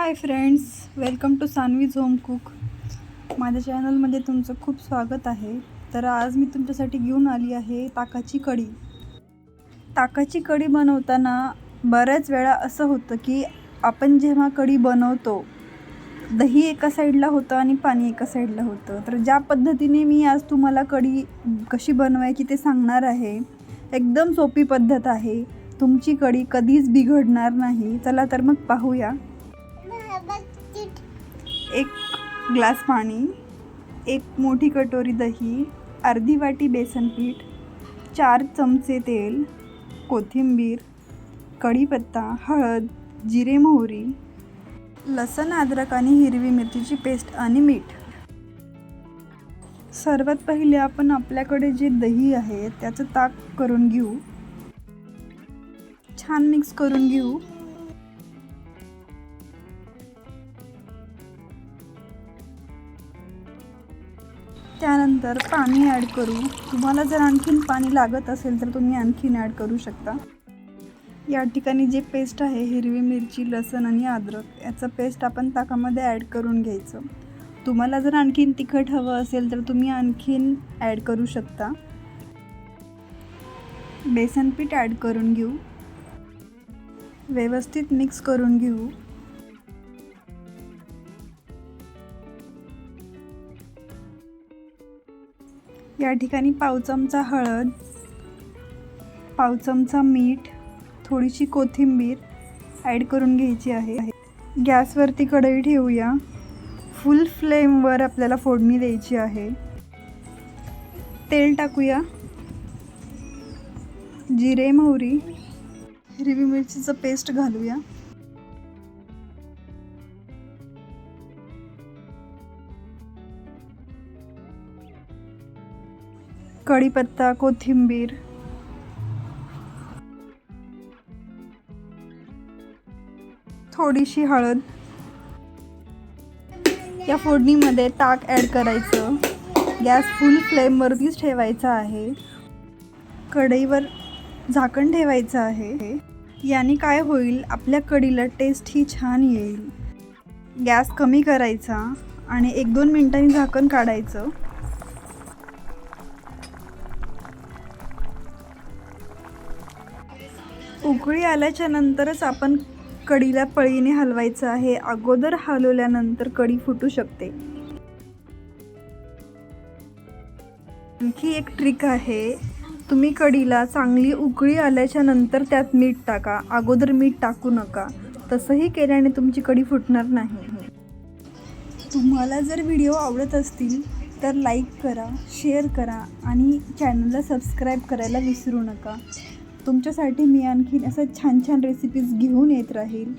Hi friends welcome to Sanvi's home cook माझ्या चॅनलमध्ये तुमचं खूप स्वागत आहे. तर आज मी तुमच्यासाठी घेऊन आली आहे ताकाची कढी. ताकाची कढी बनवताना बऱ्याच वेळा असं होतं की आपण जेव्हा कढी बनवतो दही एका साईडला होतं आणि पाणी एका साईडला होतं. तर ज्या पद्धतीने मी आज तुम्हाला कढी कशी बनवायची ते सांगणार आहे. एकदम सोपी पद्धत आहे. तुमची कढी कधीच बिघडणार नाही. चला तर मग पाहूया. एक ग्लास पाणी एक मोठी कटोरी दही अर्धी वाटी बेसन पीठ चार चमचे तेल कोथिंबीर कढीपत्ता हळद जिरे मोहरी लसण अद्रक आणि हिरवी मिरचीची पेस्ट आणि मीठ. सर्वात पहिले आपण आपल्याकडे जे दही आहे त्याचं ताक करून घेऊ. छान मिक्स करून घेऊ. त्यानंतर पाणी ॲड करू. तुम्हाला जर आणखीन पाणी लागत असेल तर तुम्ही आणखीन ॲड करू शकता. या ठिकाणी जे पेस्ट आहे हिरवी मिरची लसण आणि अद्रक याचं पेस्ट आपण ताकामध्ये ॲड करून घ्यायचं. तुम्हाला जर आणखीन तिखट हवं असेल तर तुम्ही आणखीन ॲड करू शकता. बेसन पीठ ॲड करून घेऊ. व्यवस्थित मिक्स करून घेऊ. या ठिकाणी पाव चमचा हळद पाव चमचा मीठ थोडीशी कोथिंबीर ॲड करून घ्यायची आहे. गॅसवरती कढई ठेवूया. फुल फ्लेमवर आपल्याला फोडणी द्यायची आहे. तेल टाकूया. जिरे मोहरी हिरवी मिरचीचं पेस्ट घालूया. कढीपत्ता कोथिंबीर. थोडीशी हळद. या फोडणीमध्ये ताक ॲड करायचं. गॅस फुल फ्लेमवरतीच ठेवायचा आहे. कढईवर झाकण ठेवायचं आहे. याने काय होईल? आपल्या कढीला टेस्ट ही छान येईल. गॅस कमी करायचा आणि एक दोन मिनटांनी झाकण काढायचं. उकळी आल्याच्या नंतरच आपण कडीला पळीने हलवायचं आहे. अगोदर हलवल्यानंतर कडी फुटू शकते. आणखी एक ट्रिक आहे. तुम्ही कढीला चांगली उकळी आल्याच्यानंतर त्यात मीठ टाका. अगोदर मीठ टाकू नका. तसंही केल्याने तुमची कढी फुटणार नाही. तुम्हाला जर व्हिडिओ आवडत असतील तर लाईक करा शेअर करा आणि चॅनलला सबस्क्राईब करायला विसरू नका. तुमच्यासाठी मी आणखीन असं छान छान रेसिपीज घेऊन येत राहील.